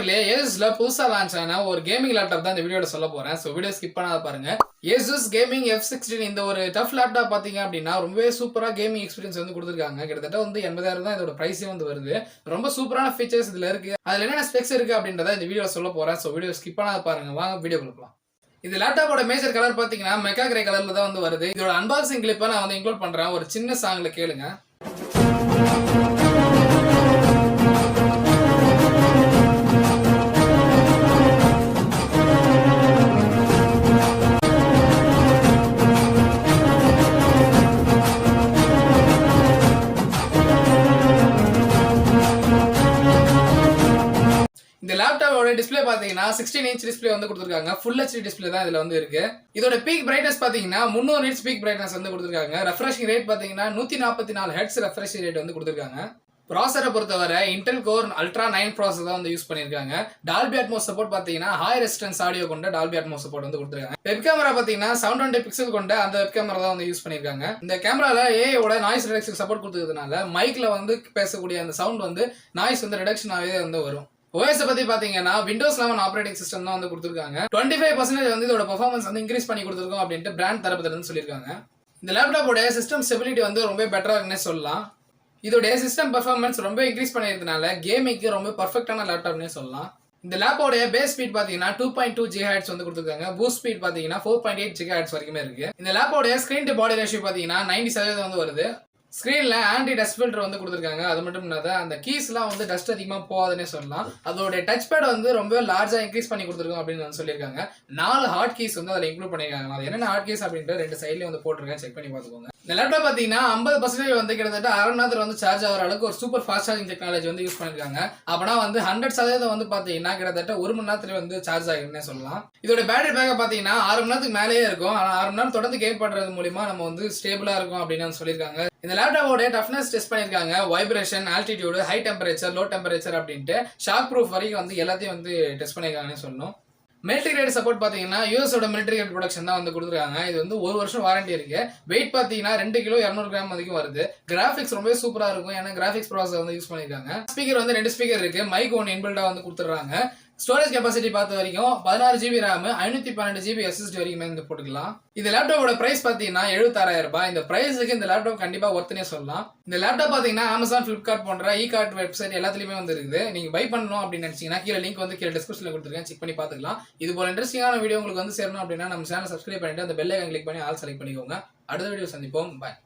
மக்களே ஏசுஸ்ல புதுசா லான்ச் ஆன ஒரு கேமிங் லேப்டாப் தான் இந்த வீடியோட சொல்ல போறேன். ஸோ வீடியோ ஸ்கிப் பண்ணாத பாருங்க. ஏசுஸ் கேமிங் எஃப் சிக்ஸ்டீன் இந்த ஒரு டஃப் லேப்டாப் பாத்தீங்க அப்படின்னா ரொம்பவே சூப்பரா கேமிங் எக்ஸ்பீரியன்ஸ் வந்து கொடுத்துருக்காங்க. கிட்டத்தட்ட வந்து எண்பதாயிரம் தான் இதோட பிரைஸே வந்து வருது. ரொம்ப சூப்பரான ஃபீச்சர்ஸ் இதுல இருக்கு. அதுல என்னென்ன ஸ்பெக்ஸ் இருக்கு அப்படின்றத இந்த வீடியோ சொல்ல போறேன். ஸோ வீடியோ ஸ்கிப் பண்ணாத பாருங்க. வாங்க வீடியோ கொடுக்கலாம் இந்த லேப்டாப்போட மேஜர் கலர் பாத்தீங்கன்னா மெக்கா கிரே கலர்ல தான் வந்து வருது. இதோட அன்பாக்சிங் கிளிப்பை நான் வந்து இன்க்ளூட் பண்றேன். ஒரு சின்ன சாங்ல கேளுங்க. இந்த லேப்டாப்போட டிஸ்ப்ளே பார்த்தீங்கன்னா சிக்ஸ்டீன் இன்ச் டிஸ்பிளே வந்து கொடுத்துருக்காங்க. ஃபுல் ஹெச்டி டிஸ்பிளே தான் இதில் வந்து இருக்கு. இதோட பீக் பிரைட்னஸ் பார்த்தீங்கன்னா முந்நூறு நிட்ஸ் பீக் பிரைட்னஸ் வந்து கொடுத்துருக்காங்க. ரெஃப்ரெஷிங் ரேட் பார்த்தீங்கன்னா நூற்றி நாற்பத்தி நாலு ஹெட்ஸ் ரெஃப்ரெஷிங் ரேட் வந்து கொடுத்துருக்காங்க. ப்ராசரை பொறுத்தவரை இன்டெல் கோர் அல்ட்ரா நைன் ப்ராசர் தான் வந்து யூஸ் பண்ணியிருக்காங்க டால்பி அட்மோஸ் சப்போர்ட் பார்த்தீங்கன்னா ஹை ரெசிஸ்டன்ஸ் ஆடியோ கொண்ட டால்பி அட்மோஸ் சப்போர்ட் வந்து கொடுத்துருக்காங்க. வெப் கேமரா பார்த்தீங்கன்னா செவன் டுவெண்ட்டி பிக்சல் கொண்ட அந்த வெப் கேமரா தான் வந்து யூஸ் பண்ணியிருக்காங்க இந்த கேமரால ஏயோட நாய்ஸ் ரிடக்ஷன் சப்போர்ட் கொடுத்ததுனால மைக்கில் வந்து பேசக்கூடிய அந்த சவுண்ட் வந்து நாய்ஸ் வந்து ரிடக்ஷன் ஆகவே வந்து வரும். ஓஎஸ் பத்தி பாத்தீங்கன்னா விண்டோஸ் லெவன் ஆப்ரேட்டிங் சிஸ்டம் தான் வந்து கொடுத்துருக்காங்க. டுவெண்ட்டி ஃபைவ் பர்சன்டேஜ் வந்து இதோட பர்ஃபார்மன்ஸ் வந்து இன்க்ரீஸ் பண்ணி கொடுத்துருக்கோம் அப்படின்ட்டு பிராண்ட் தரப்புல இருந்து சொல்லியிருக்காங்க. இந்த லேப்டாப்போட சிஸ்டம் ஸ்டெபிலிட்டி வந்து ரொம்ப பெட்டரா இருக்குன்னு சொல்லலாம். இதோடைய சிஸ்டம் பெர்ஃபார்மன்ஸ் ரொம்ப இன்க்ரீஸ் பண்ணியிருந்தனால கேமிங்க்கு ரொம்ப பர்ஃபெக்டான லேப்டாப்னே சொல்லலாம். இந்த லேப்போடைய பேஸ் ஸ்பீட் பாத்தீங்கன்னா two point two G hertz வந்து கொடுத்துருக்காங்க. பூஸ்ட் ஸ்பீட் பாத்தீங்கன்னா four point eight G hertz வரைக்குமே இருக்கு. இந்த லேப்போடைய ஸ்கிரீன் டு பாடி ரேஷியோ பாத்தீங்கன்னா நைன்டி சதவீதம் வந்து வருது. ஸ்க்ரீனில் ஆன்டி டஸ்ட் ஃபில்டர் வந்து கொடுத்துருக்காங்க. அது மட்டும் இல்லாத அந்த கீஸ்லாம் வந்து டஸ்ட் அதிகமாக போகாதுன்னே சொல்லலாம். அதோடைய டச் பேட் வந்து ரொம்ப லார்ஜாக இன்க்ரீஸ் பண்ணி கொடுத்துருக்கோம் அப்படின்னு வந்து சொல்லியிருக்காங்க. நாலு ஹார்ட் கீஸ் வந்து அதில் இன்க்ளூட் பண்ணியிருக்காங்க. அது என்னென்ன ஹார்ட் கீஸ் அப்படின்ட்டு ரெண்டு சைட்லேயும் வந்து போட்டிருக்கேன். செக் பண்ணி பார்த்துக்கோங்க. இந்த லேப்டாப் பார்த்தீங்கன்னா ஐம்பது பர்சன்டேஜ் வந்து கிட்டத்தட்ட அரை மணி நேரத்தில் வந்து சார்ஜ் ஆகிற அளவுக்கு ஒரு சூப்பர் ஃபாஸ்ட் சார்ஜிங் டெக்னாலஜி வந்து யூஸ் பண்ணியிருக்காங்க. அப்படின்னா வந்து ஹண்ட்ரட் சதவீதம் வந்து பார்த்தீங்கன்னா கிட்டத்தட்ட ஒரு மணி நேரத்துல வந்து சார்ஜ் ஆகிருக்குன்னே சொல்லலாம். இதோட பேட்டரி பேக்கப் பார்த்தீங்கன்னா ஆறு மணி நேரத்துக்கு மேலேயே இருக்கும். ஆனால் ஆறு மணி நேரம் தொடர்ந்து கேம் பண்ணுறது மூலிமா நம்ம வந்து ஸ்டேபிளாக இருக்கும் அப்படின்னு வந்து சொல்லியிருக்காங்க. இந்த லேப்டாப்போட டஃப்னஸ் டெஸ்ட் பண்ணியிருக்காங்க. Vibration altitude high temperature low temperature அப்படின்ட்டு ஷாக் ப்ரூஃப் வரைக்கும் வந்து எல்லாத்தையும் வந்து டெஸ்ட் பண்ணியிருக்காங்கன்னு சொல்லணும். மிலிட்ரி கிரேட் சப்போர்ட் பார்த்தீங்கன்னா யூஎஸோட மிலிட்ரி கிரேட் ப்ரொடக்ஷன் தான் வந்து கொடுத்துருக்காங்க. இது வந்து ஒரு வருஷம் வாரண்டி இருக்கு. வெயிட் பார்த்தீங்கன்னா ரெண்டு கிலோ இரநூறு கிராம் வரைக்கும் வருது. கிராஃபிக்ஸ் ரொம்பவே சூப்பராக இருக்கும். ஏன்னா கிராஃபிக்ஸ் ப்ராசஸ் வந்து யூஸ் பண்ணியிருக்காங்க. ஸ்பீக்கர் வந்து ரெண்டு ஸ்பீக்கர் இருக்கு. மைக் ஒன்று இன்பில்டா வந்து கொடுத்துட்றாங்க. ஸ்டோரேஜ் கெப்பாசிட்டி பார்த்த வரைக்கும் பதினாறு ஜிபி ரேம் ஐநூத்தி பன்னெண்டு ஜிபி எஸ்எஸ்டி வரைக்கும் வந்து போட்டுக்கலாம். இந்த லேப்டாப்போட பிரைஸ் பார்த்தீங்கன்னா எழுபத்தாறாயிரம் ரூபாய். இந்த பிரைஸுக்கு இந்த லேப்டாப் கண்டிப்பா ஒருத்தனே சொல்லலாம். இந்த லேப்டாப் பார்த்தீங்கன்னா அமேசான் ஃப்ளிப்கார்ட் போன்ற இ கார்ட் வெப்சைட் எல்லாத்துலயுமே வந்து இருக்குது நீங்க பை பண்ணணும் அப்படின்னு நினைச்சீங்கன்னா கீழே லிங்க் வந்து கீழே டிஸ்கிரிப்ஷன்ல கொடுத்துருக்கேன். செக் பண்ணி பார்த்துக்கலாம். இது போல இன்ட்ரெஸ்டிங்கான வீடியோ உங்களுக்கு வந்து சேரணும் அப்படின்னா நம்ம சேனல் சப்ஸ்கிரைப் பண்ணிட்டு அந்த பெல்லை கிளிக் பண்ணி ஆல் செலக்ட் பண்ணிக்கோங்க. அடுத்த வீடியோ சந்திப்போம். பாய்